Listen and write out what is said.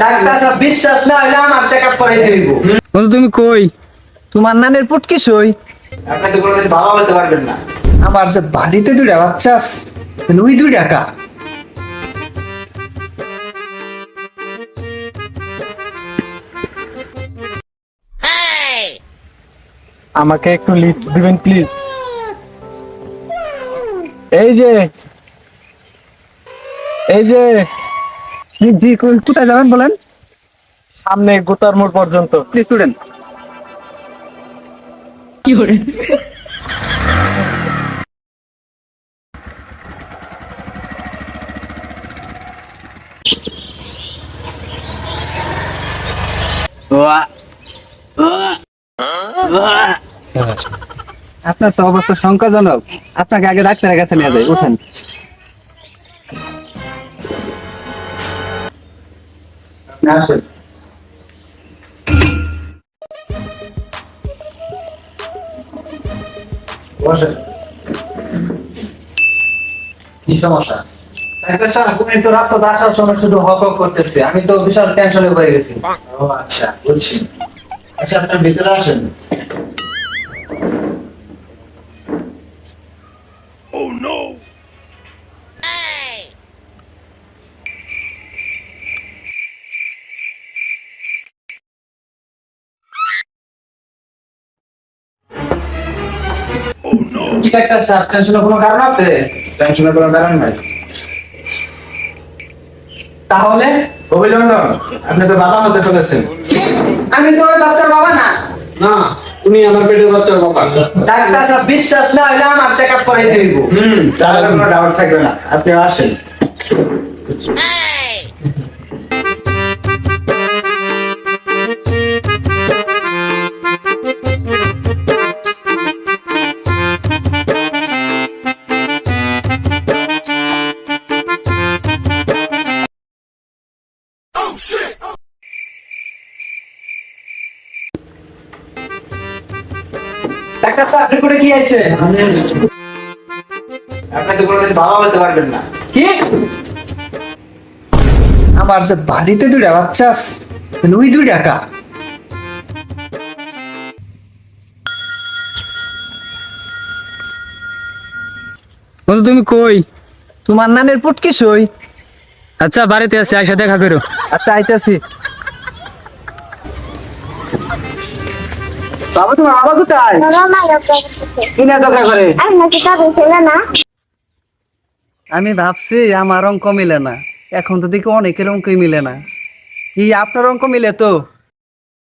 Doctor সাহেব বিশ্বাস না হলে আমার চেক আপ দিব। বন্ধু তুমি কই? তোমার নানের পুটকি সই। আপনি তো কোনোদিন বাবা হতে পারবেন না। আমার যে বাড়িতে দুইটা বাচ্চা আছে তাহলে ওই দুই টাকা আমাকে একটু লিফট দিবেন প্লিজ এই যে এই যে জি, কোথায় যাবেন বলেন? সামনে গোতার মোড় পর্যন্ত। প্লিজ স্টুডেন্ট আপনার তো অবস্থা সংখ্যাজনক আপনাকে আগে ডাক্তারের কাছে নিয়ে যাই উঠেন। আসেন। বসেন। কি সমস্যা? তো রাস্তাতে আসার সময় শুধু হক করতেছে। আমি তো বিশাল টেনশনে হয়ে গেছি। ও আচ্ছা বুঝছি। আচ্ছা আপনার ভিতরে আসেন। কি ডাক্তার সাহেব টেনশনের কোনো কারণ আছে? টেনশনের কোনো কারণ নাই। তাহলে? অভিনন্দন আপনি তো বাবা হতে চলেছেন। আমি তো বাচ্চার বাবা না। না তুমি আমার পেটের বাচ্চার বাবা। ডাক্তার সাহেব বিশ্বাস না হলে আমার চেক আপ করাই দিব। হুম তাহলে কোনো ডাউট থাকবে না। আপনি আসেন। করে কি আছে আপনি তো কোনোদিন বাবা হতে পারবেন না। কি? আমার যে বাড়িতে দুইটা বাচ্চা আছে ওই দুই টাকা বন্ধু তুমি কই? তোমার নানের পুটকি সই। আচ্ছা বাড়িতে আছি আইসা দেখা করো। আচ্ছা আইতাছি। বাবা তোমার বাবা কোথায়? করে? আমি ভাবছি আমার অঙ্ক মিলে না। এখন তো দেখি অনেকের অঙ্কই মিলে না। কি আপনার অঙ্ক মিলে তো?